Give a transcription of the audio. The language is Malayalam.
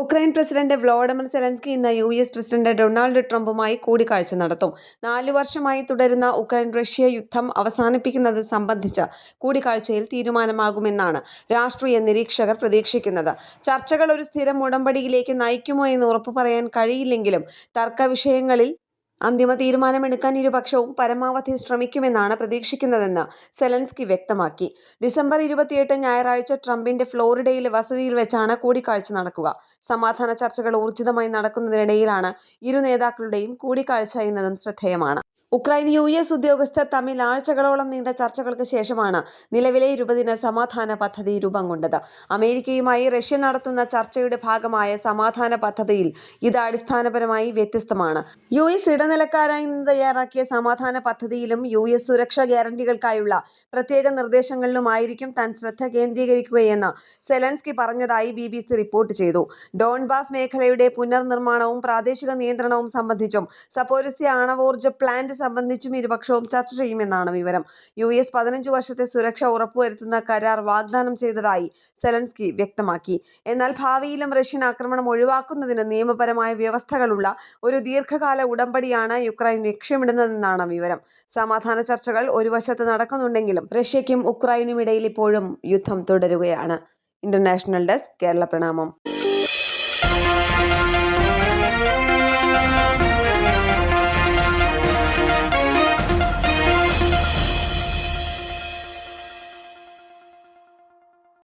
ഉക്രൈൻ പ്രസിഡന്റ് വ്ളോഡമിർ സെലൻസ്കി ഇന്ന് യു എസ് പ്രസിഡന്റ് ഡൊണാൾഡ് ട്രംപുമായി കൂടിക്കാഴ്ച നടത്തും. നാലു വർഷമായി തുടരുന്ന ഉക്രൈൻ റഷ്യ യുദ്ധം അവസാനിപ്പിക്കുന്നത് സംബന്ധിച്ച് കൂടിക്കാഴ്ചയിൽ തീരുമാനമാകുമെന്നാണ് രാഷ്ട്രീയ നിരീക്ഷകർ പ്രതീക്ഷിക്കുന്നത്. ചർച്ചകൾ ഒരു സ്ഥിരം ഉടമ്പടിയിലേക്ക് നയിക്കുമോ എന്ന് ഉറപ്പു പറയാൻ കഴിയില്ലെങ്കിലും തർക്ക വിഷയങ്ങളിൽ അന്തിമ തീരുമാനമെടുക്കാൻ ഇരുപക്ഷവും പരമാവധി ശ്രമിക്കുമെന്നാണ് പ്രതീക്ഷിക്കുന്നതെന്ന് സെലൻസ്കി വ്യക്തമാക്കി. ഡിസംബർ ഇരുപത്തിയെട്ട് ഞായറാഴ്ച ട്രംപിന്റെ ഫ്ലോറിഡയിലെ വസതിയിൽ വെച്ചാണ് കൂടിക്കാഴ്ച നടക്കുക. സമാധാന ചർച്ചകൾ ഊർജിതമായി നടക്കുന്നതിനിടയിലാണ് ഇരു നേതാക്കളുടെയും കൂടിക്കാഴ്ച എന്നതും ശ്രദ്ധേയമാണ്. ഉക്രൈൻ യു എസ് ഉദ്യോഗസ്ഥർ തമ്മിൽ ആഴ്ചകളോളം നീണ്ട ചർച്ചകൾക്ക് ശേഷമാണ് നിലവിലെ ഇരുപതിന സമാധാന പദ്ധതി രൂപം കൊണ്ടത്. അമേരിക്കയുമായി റഷ്യ നടത്തുന്ന ചർച്ചയുടെ ഭാഗമായ സമാധാന പദ്ധതിയിൽ ഇത് അടിസ്ഥാനപരമായി വ്യത്യസ്തമാണ്. യു എസ് ഇടനിലക്കാരായി നിന്ന് തയ്യാറാക്കിയ സമാധാന പദ്ധതിയിലും യു എസ് സുരക്ഷാ ഗ്യാരണ്ടികൾക്കായുള്ള പ്രത്യേക നിർദ്ദേശങ്ങളിലുമായിരിക്കും താൻ ശ്രദ്ധ കേന്ദ്രീകരിക്കുകയെന്ന് സെലൻസ്കി പറഞ്ഞതായി ബി ബി സി റിപ്പോർട്ട് ചെയ്തു. ഡോൺബാസ് മേഖലയുടെ പുനർനിർമ്മാണവും പ്രാദേശിക നിയന്ത്രണവും സംബന്ധിച്ചും സപ്പോരിസ്യ ആണവോർജ പ്ലാന്റ് സംബന്ധിച്ചും ഇരുപക്ഷവും ചർച്ച ചെയ്യുമെന്നാണ് വിവരം. യു എസ് പതിനഞ്ച് വർഷത്തെ സുരക്ഷ ഉറപ്പുവരുത്തുന്ന കരാർ വാഗ്ദാനം ചെയ്തതായി സെലൻസ്കി വ്യക്തമാക്കി. എന്നാൽ ഭാവിയിലും റഷ്യൻ ആക്രമണം ഒഴിവാക്കുന്നതിന് നിയമപരമായ വ്യവസ്ഥകളുള്ള ഒരു ദീർഘകാല ഉടമ്പടിയാണ് യുക്രൈൻ ലക്ഷ്യമിടുന്നതെന്നാണ് വിവരം. സമാധാന ചർച്ചകൾ ഒരു വശത്ത് നടക്കുന്നുണ്ടെങ്കിലും റഷ്യയ്ക്കും ഉക്രൈനും ഇടയിൽ ഇപ്പോഴും യുദ്ധം തുടരുകയാണ്. ഇന്റർനാഷണൽ ഡെസ്ക് കേരള പ്രണാമം.